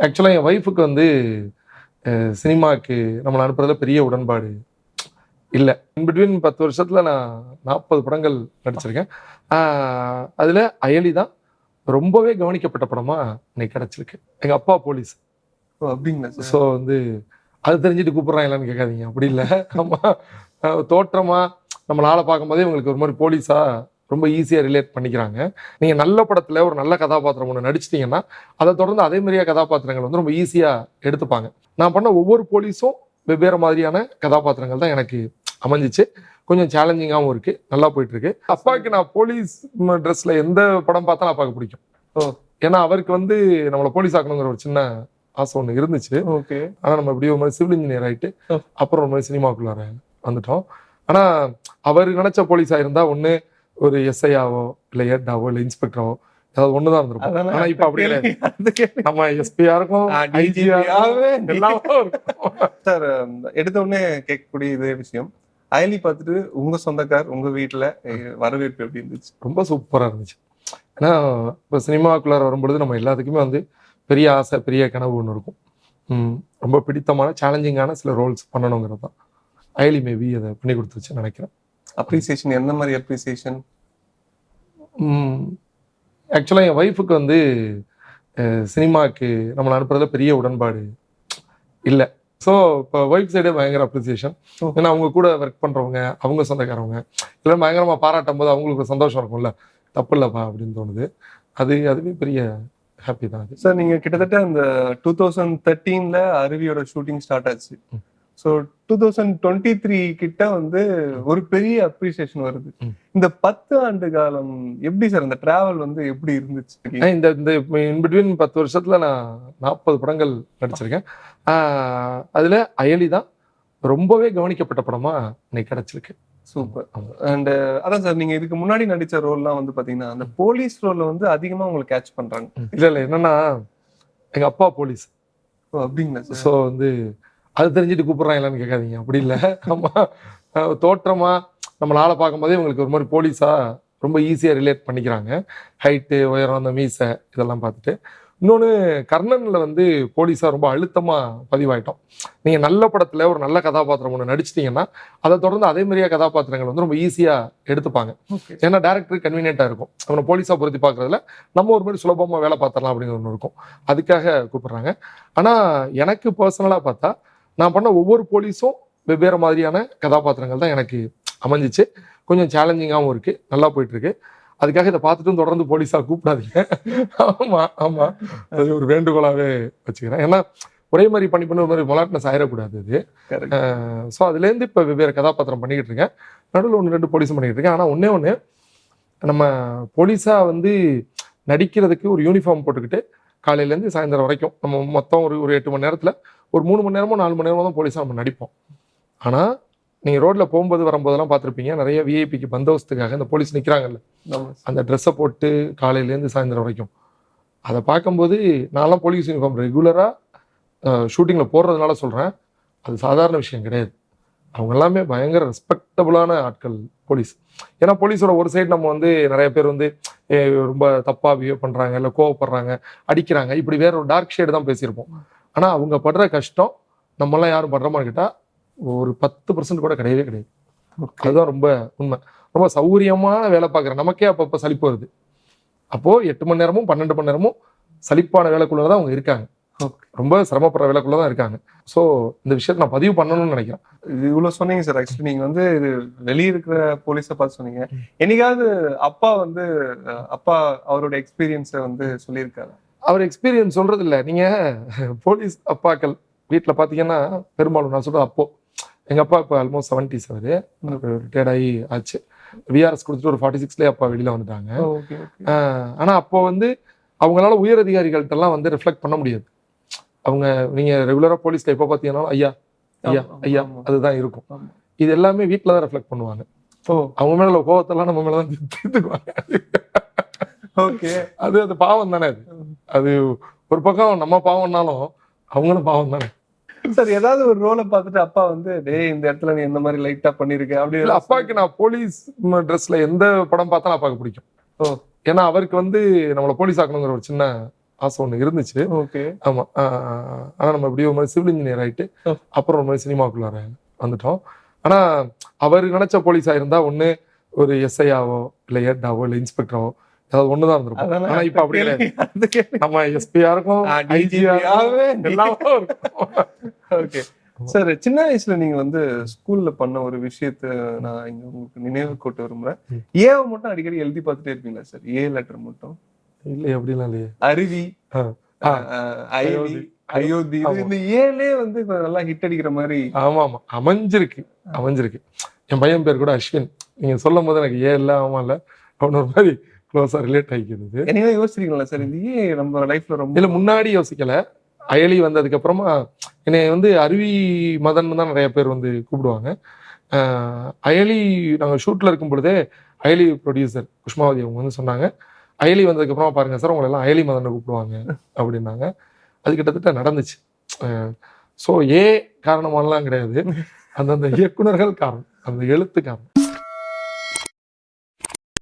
ஆக்சுவலாக என் ஒய்ஃபுக்கு வந்து சினிமாவுக்கு நம்மளை அனுப்புறதுல பெரிய உடன்பாடு இல்லை. பிட்வீன் பத்து வருஷத்தில் நான் நாற்பது படங்கள் நடிச்சிருக்கேன். அதுல அயலி தான் ரொம்பவே கவனிக்கப்பட்ட படமா இன்னைக்கு கிடைச்சிருக்கு. எங்க அப்பா போலீஸ். ஓ, அப்படிங்களா ஸோ வந்து அது தெரிஞ்சுட்டு கூப்பிடுறாங்களான்னு கேட்காதீங்க. அப்படி இல்லை. நம்ம அஹ், தோற்றமா நம்மள ஆளை பார்க்கும்போதே இவங்களுக்கு ஒரு மாதிரி போலீஸா ரொம்ப ஈஸியாக ரிலேட் பண்ணிக்கிறாங்க. நீங்கள் நல்ல படத்தில் ஒரு நல்ல கதாபாத்திரம் ஒன்று நடிச்சிட்டிங்கன்னா அதை தொடர்ந்து அதே மாதிரியா கதாபாத்திரங்கள் வந்து ரொம்ப ஈஸியாக எடுத்துப்பாங்க. நான் பண்ண ஒவ்வொரு போலீஸும் வெவ்வேறு மாதிரியான கதாபாத்திரங்கள் தான் எனக்கு அமைஞ்சிச்சு. கொஞ்சம் சேலஞ்சிங்காகவும் இருக்கு. நல்லா போயிட்டு இருக்கு அப்பாவுக்கு நான் போலீஸ் ட்ரெஸ்ல எந்த படம் பார்த்தாலும் அப்பாவுக்கு பிடிக்கும். ஓ. ஏன்னா அவருக்கு வந்து நம்மளை போலீஸ் ஆக்கணுங்கிற ஒரு சின்ன ஆசை ஒன்று இருந்துச்சு. ஓகே. ஆனா நம்ம இப்படி ஒரு மாதிரி சிவில் இன்ஜினியர் ஆயிட்டு ஓ. அப்புறம் ஒரு மாதிரி சினிமாக்குள்ளார வந்துட்டோம். ஆனா அவர் நினைச்ச போலீஸா இருந்தா ஒண்ணு ஒரு எஸ்ஐயாவோ இல்ல ஏட்டாவோ இல்ல இன்ஸ்பெக்டராவோ ஏதாவது ஒண்ணுதான் இருந்திருக்கும். ஆனா இப்ப அப்படி கிடையாது நம்ம எஸ்பியா இருக்கும். சார் எடுத்த உடனே கேட்கக்கூடிய இதே விஷயம். அயலி பார்த்துட்டு உங்க சொந்தக்கார் உங்க வீட்டுல வரவேற்பு எப்படி இருந்துச்சு? ரொம்ப சூப்பரா இருந்துச்சு. ஏன்னா இப்போ சினிமாக்குள்ளார வரும்பொழுது நம்ம எல்லாத்துக்குமே வந்து பெரிய ஆசை பெரிய கனவு ஒன்று இருக்கும். ரொம்ப பிடித்தமான சேலஞ்சிங்கான சில ரோல்ஸ் பண்ணணுங்கிறது தான் அயலி மேபி அதை பண்ணி கொடுத்துருச்சுன்னு நினைக்கிறேன். அப்ரிசியேஷன் எந்த மாதிரி அப்ரிசியேஷன் ஆக்சுவலாக என் ஒய்ஃபுக்கு வந்து சினிமாவுக்கு நம்மளை அனுப்புறதுல பெரிய உடன்பாடு இல்லை. ஸோ இப்போ ஒய்ஃப் சைடே பயங்கர அப்ரிசியேஷன். ஏன்னா அவங்க கூட ஒர்க் பண்ணுறவங்க அவங்க சொந்தக்காரவங்க எல்லாம் பயங்கரமாக பாராட்டும் போது அவங்களுக்கு சந்தோஷம் இருக்கும்ல. தப்பு இல்லைப்பா அப்படின்னு தோணுது. அது அதுவே பெரிய ஹாப்பி தான் அது. சார் நீங்க கிட்டத்தட்ட அந்த டூ தௌசண்ட் தேர்ட்டீன்ல அருவியோட ஷூட்டிங் ஸ்டார்ட் ஆச்சு. So two thousand twenty three கிட்ட வந்து ஒரு பெரிய அப்ரிசியேஷன் வருது. இந்த பத்து ஆண்டு காலம் எப்படி சார் இந்த டிராவல் வந்து எப்படி இருந்துச்சு? இந்த இந்த இன்பிட்வீன் பத்து வருஷத்துல நான் நாற்பது படங்கள் நடிச்சிருக்கேன். அதுல அயலி தான் ரொம்பவே கவனிக்கப்பட்ட படமா இன்னைக்கு கிடைச்சிருக்கு. சூப்பர். அண்ட் அதான் சார் நீங்க இதுக்கு முன்னாடி நடிச்ச ரோல்லாம் வந்து பாத்தீங்கன்னா அந்த போலீஸ் ரோல்ல வந்து அதிகமா உங்களுக்கு கேட்ச் பண்றாங்க. இல்ல இல்ல என்னன்னா எங்க அப்பா போலீஸ் அப்படிங்களா ஸோ வந்து அது தெரிஞ்சுட்டு கூப்பிடுறாங்களான்னு கேட்காதீங்க. அப்படி இல்லை. நம்ம அஹ், தோற்றமா நம்மள ஆளை பார்க்கும்போதே இவங்களுக்கு ஒரு மாதிரி போலீஸா ரொம்ப ஈஸியாக ரிலேட் பண்ணிக்கிறாங்க. ஹைட்டு உயரம் அந்த மீசை இதெல்லாம் பார்த்துட்டு. இன்னொன்று கர்ணனில் வந்து போலீஸாக ரொம்ப அழுத்தமாக பதிவாயிட்டோம். நீங்கள் நல்ல படத்தில் ஒரு நல்ல கதாபாத்திரம் ஒன்று நடிச்சிட்டிங்கன்னா அதை தொடர்ந்து அதே மாதிரியா கதாபாத்திரங்கள் வந்து ரொம்ப ஈஸியாக எடுத்துப்பாங்க. ஏன்னா டேரக்டருக்கு கன்வீனியண்ட்டாக இருக்கும். அவனை போலீஸாக பொருத்தி பார்க்குறதுல நம்ம ஒரு மாதிரி சுலபமாக வேலை பார்த்துடலாம் அப்படின்னு ஒன்று இருக்கும். அதுக்காக கூப்பிடுறாங்க. ஆனால் எனக்கு பர்சனலாக பார்த்தா நான் பண்ண ஒவ்வொரு போலீஸும் வெவ்வேறு மாதிரியான கதாபாத்திரங்கள் தான் எனக்கு அமைஞ்சிச்சு. கொஞ்சம் சேலஞ்சிங்காகவும் இருக்குது நல்லா போயிட்டு இருக்கு அதுக்காக இதை பார்த்துட்டும் தொடர்ந்து போலீஸாக கூப்பிடாதீங்க. ஆமாம் ஆமாம் அது ஒரு வேண்டுகோளாகவே வச்சுக்கிறேன். ஏன்னா ஒரே மாதிரி பண்ணி பண்ணி ஒரு மாதிரி மொலாட்னஸ் ஆயிடக்கூடாது இது. கரெக்ட் ஸோ அதுலேருந்து இப்போ வெவ்வேறு கதாபாத்திரம் பண்ணிக்கிட்டு இருக்கேன். நடுவில் ஒன்று ரெண்டு போலீஸும் பண்ணிக்கிட்டு இருக்கேன். ஆனால் ஒன்றே ஒன்று நம்ம போலீஸாக வந்து நடிக்கிறதுக்கு ஒரு யூனிஃபார்ம் போட்டுக்கிட்டு காலையிலேருந்து சாயந்தரம் வரைக்கும். நம்ம மொத்தம் ஒரு ஒரு எட்டு மணி நேரத்தில் ஒரு மூணு மணி நேரமோ நாலு மணி நேரமோ தான் போலீஸாக நம்ம நடிப்போம். ஆனால் நீங்கள் ரோட்டில் போகும்போது வரும்போதெல்லாம் பார்த்துருப்பீங்க. நிறைய விஐபிக்கு பந்தோபஸ்துக்காக இந்த போலீஸ் நிற்கிறாங்கல்ல அந்த ட்ரெஸ்ஸை போட்டு காலையிலேருந்து சாயந்தரம் வரைக்கும். அதை பார்க்கும்போது நான்லாம் போலீஸ் யூனிஃபார்ம் ரெகுலராக ஷூட்டிங்கில் போடுறதுனால சொல்கிறேன் அது சாதாரண விஷயம் கிடையாது. அவங்க எல்லாமே பயங்கர ரெஸ்பெக்டபுளான ஆட்கள் போலீஸ். ஏன்னா போலீஸோட ஒரு சைடு நம்ம வந்து நிறைய பேர் வந்து ரொம்ப தப்பாக பிஹேவ் பண்ணுறாங்க இல்லை கோவப்படுறாங்க அடிக்கிறாங்க. இப்படி வேற ஒரு டார்க் ஷேடு தான் பேசியிருப்போம். ஆனால் அவங்க படுற கஷ்டம் நம்மலாம் யாரும் படுறோமான்னு கேட்டால் ஒரு பத்து பர்சன்ட் கூட கிடையவே கிடையாது. அதுதான் ரொம்ப உண்மை. ரொம்ப சௌகரியமான வேலை பார்க்குற நமக்கே அப்பப்போ சலிப்பு வருது. அப்போ எட்டு மணி நேரமும் பன்னெண்டு மணி நேரமும் சலிப்பான வேலைக்குள்ள தான் அவங்க இருக்காங்க. ரொம்ப சிரமப்படுற வேலைக்குள்ள தான் இருக்காங்க. ஸோ இந்த விஷயத்தை நான் பதிவு பண்ணணும்னு நினைக்கிறேன். இது இவ்வளவு சொன்னீங்க சார். ஆக்சுவலி நீங்க வந்து இது வெளிய இருக்கிற போலீஸை பார்த்து சொன்னீங்க. என்னைக்காவது அப்பா வந்து அப்பா அவரோட எக்ஸ்பீரியன்ஸை வந்து சொல்லியிருக்காரு? அவர் எக்ஸ்பீரியன்ஸ் சொல்றது இல்லை. நீங்க போலீஸ் அப்பாக்கள் வீட்டில் பார்த்தீங்கன்னா பெரும்பாலும் நான் சொல்றது அப்போ. எங்க அப்பா இப்போ ஆல்மோஸ்ட் செவன்டிஸ் அவரு. ரிட்டையர்ட் ஆகி ஆச்சு. விஆர்எஸ் கொடுத்துட்டு ஒரு ஃபார்ட்டி சிக்ஸ்லேயே அப்பா வெளியில வந்துட்டாங்க. ஓகே ஆஹ் ஆனா அப்போ வந்து அவங்களால உயர் அதிகாரிகள்ட்டெல்லாம் வந்து ரிஃப்ளெக்ட் பண்ண முடியாது. அவங்க நீங்க ரெகுலரா போலீஸ்ல எப்போ பார்த்தீங்கன்னா ஐயா ஐயா ஐயா. அதுதான் இருக்கும். இது எல்லாமே வீட்டில் தான் ரெஃப்ளெக்ட் பண்ணுவாங்க. ஓ. அவங்க மேல உள்ள கோவத்தெல்லாம் நம்ம மேல தான் தீர்த்துக்குவாங்க. ஓகே. அது அது பாவம் தானே அது. அது ஒரு பக்கம் நம்ம பாவம்னாலும் அவங்களும் பாவம் தானே. சார் ஏதாவது ஒரு ரோலை பார்த்துட்டு அப்பா வந்து டேய் இந்த இடத்துல நீ எந்த மாதிரி லைட்டா பண்ணிருக்க அப்படி இல்ல அப்பாவுக்கு நான் போலீஸ் ட்ரெஸ்ல எந்த படம் பார்த்தாலும் அப்பாவுக்கு பிடிக்கும். ஓ. ஏன்னா அவருக்கு வந்து நம்மளை போலீஸ் ஆக்கணுங்கிற ஒரு சின்ன ஆசை ஒன்று இருந்துச்சு. ஓகே. ஆமா. ஆஹ் ஆனா நம்ம ஒரு மாதிரி சிவில் இன்ஜினியர் ஆயிட்டு ஓ. அப்புறம் ஒரு மாதிரி சினிமாக்குள்ளார வந்துட்டோம். ஆனா அவர் நினைச்ச போலீஸா இருந்தா ஒண்ணு ஒரு எஸ்ஐயாவோ இல்ல ஏட்டாவோ இல்ல இன்ஸ்பெக்டரோ ஏதாவது ஒண்ணுதான் இருந்திருக்கும். ஆனா இப்ப அப்படி கிடையாது. நம்ம எஸ்பியா இருக்கும் எல்லாமே ஓகே. சார் சின்ன வயசுல நீங்க வந்து ஸ்கூல்ல பண்ண ஒரு விஷயத்த நான் இங்க உங்களுக்கு நினைவு கூட்ட விரும்புறேன். ஏவை மட்டும் அடிக்கடி எழுதி பார்த்துட்டே இருப்பீங்களா சார் ஏ லெட்டர் மட்டும்? இல்ல அப்படிலாம் இல்லையே. அருவி அயோத்தி. இது. இந்த ஏலே வந்து நல்லா ஹிட் அடிக்கிற மாதிரி ஆமா ஆமா. அமைஞ்சிருக்கு அமைஞ்சிருக்கு. என் பையன் பேர் கூட அஸ்வின். நீங்க சொல்லும் போது எனக்கு ஏன் இல்ல ஆமா இல்ல. ஒரு மாதிரி க்ளோஸா ரிலேட் ஆகிக்கிறது என்னையா யோசிச்சிருக்கீங்களா சார் இந்த ஏ நம்ம லைஃப்ல ரொம்ப இல்ல முன்னாடி யோசிக்கல. அயலி வந்ததுக்கு அப்புறமா என்னை வந்து அருவி மதன் தான் நிறைய பேர் வந்து கூப்பிடுவாங்க. ஆஹ் அயலி நாங்க ஷூட்ல இருக்கும் பொழுதே அயலி ப்ரொடியூசர் புஷ்மாவதி அவங்க வந்து சொன்னாங்க. அயலி வந்ததுக்கப்புறமா பாருங்க சார் உங்களை எல்லாம் அயலி மதன் கூப்பிடுவாங்க அப்படின்னாங்க. அது கிட்டத்தட்ட நடந்துச்சு. ஸோ ஏ காரணமானலாம் கிடையாது. அந்தந்த இயக்குனர்கள் காரணம் அந்த எழுத்து காரணம்.